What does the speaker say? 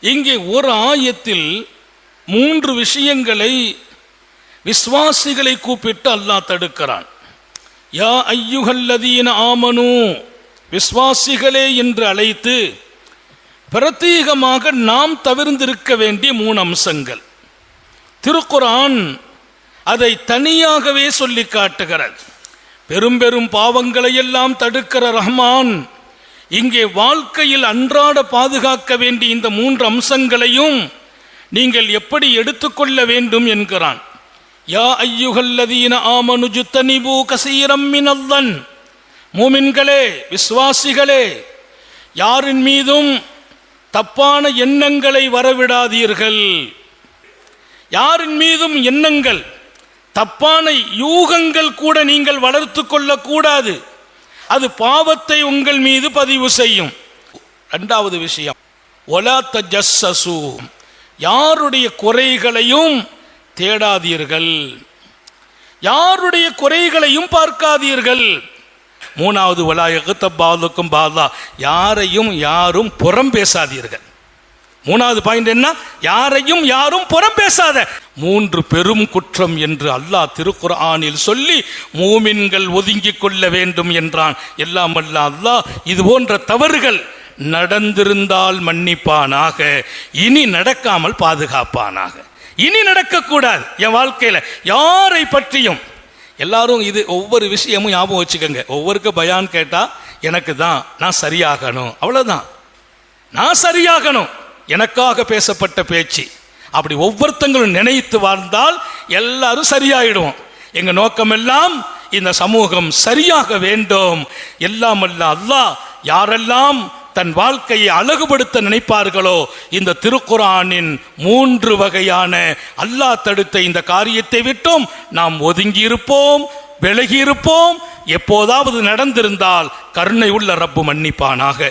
இங்கே ஒரு ஆயத்தில் மூன்று விஷயங்களை விஸ்வாசிகளை கூப்பிட்டு அல்லாஹ் தடுக்கிறான். யா ஐயுகல்லதீன ஆமனு விஸ்வாசிகளே என்று அழைத்து பிரத்யேகமாக நாம் தவிர்ந்திருக்க வேண்டிய மூணு அம்சங்கள். திருக்குரான் அதை தனியாகவே சொல்லி காட்டுகிறது. பெரும் பெரும் பாவங்களை எல்லாம் தடுக்கிற ரஹ்மான் இங்கே வாழ்க்கையில் அன்றாட பாதுகாக்க வேண்டிய இந்த மூன்று அம்சங்களையும் நீங்கள் எப்படி எடுத்துக்கொள்ள வேண்டும் என்கிறான். யா ஐயுகல்லதீன ஆமனுஜு ஜுத்தனிபு கசீரம் மினல்லன் மூமின்களே விசுவாசிகளே யாரின் மீதும் தப்பான எண்ணங்களை வரவிடாதீர்கள். யாரின் மீதும் எண்ணங்கள் தப்பான யூகங்கள் கூட நீங்கள் வளர்த்து கொள்ளக்கூடாது அது பாவத்தை உங்கள் மீது பதிவு செய்யும். இரண்டாவது விஷயம். ஒலாத்த ஜஸ்ஸசு யாருடைய குறைகளையும் தேடாதீர்கள். யாருடைய குறைகளையும் பார்க்காதீர்கள். மூணாவது வலாயகத்த பாதுக்கும் பாதா யாரையும் யாரும் புறம் பேசாதீர்கள். மூணாவது பாயிண்ட் என்ன? யாரையும் யாரும் புறம் பேசாத மூன்று பெரும் குற்றம் என்று அல்லாஹ் திருக்குர்ஆனில் சொல்லி மூமின்கள் ஒதுங்கிக் கொள்ள வேண்டும் என்றான். எல்லாம் அல்ல அல்லாஹ் இது போன்ற தவறுகள் நடந்திருந்தால் மன்னிப்பானாக. இனி நடக்காமல் பாதுகாப்பானாக. இனி நடக்கக்கூடாது. என் வாழ்க்கையில் யாரை பற்றியும் எல்லாரும் இது ஒவ்வொரு விஷயமும் ஞாபகம் வச்சுக்கோங்க. ஒவ்வொருக்கு பயான் கேட்டால் எனக்கு தான் நான் சரியாகணும். அவ்வளோதான் நான் சரியாகணும். எனக்காக பேசப்பட்ட பேச்சு. அப்படி ஒவ்வொருத்தங்களும் நினைத்து வாழ்ந்தால் எல்லாரும் சரியாயிடுவோம். எங்க நோக்கமெல்லாம் இந்த சமூகம் சரியாக வேண்டும். எல்லாம் அல்ல அல்லாஹ் யாரெல்லாம் தன் வாழ்க்கையை அழகுபடுத்த நினைப்பார்களோ இந்த திருக்குறானின் மூன்று வகையான அல்லாஹ் தடுத்த இந்த காரியத்தை விட்டும் நாம் ஒதுங்கி இருப்போம் விலகி இருப்போம் எப்போதாவது நடந்திருந்தால் கருணை உள்ள ரப்பு மன்னிப்பானாக.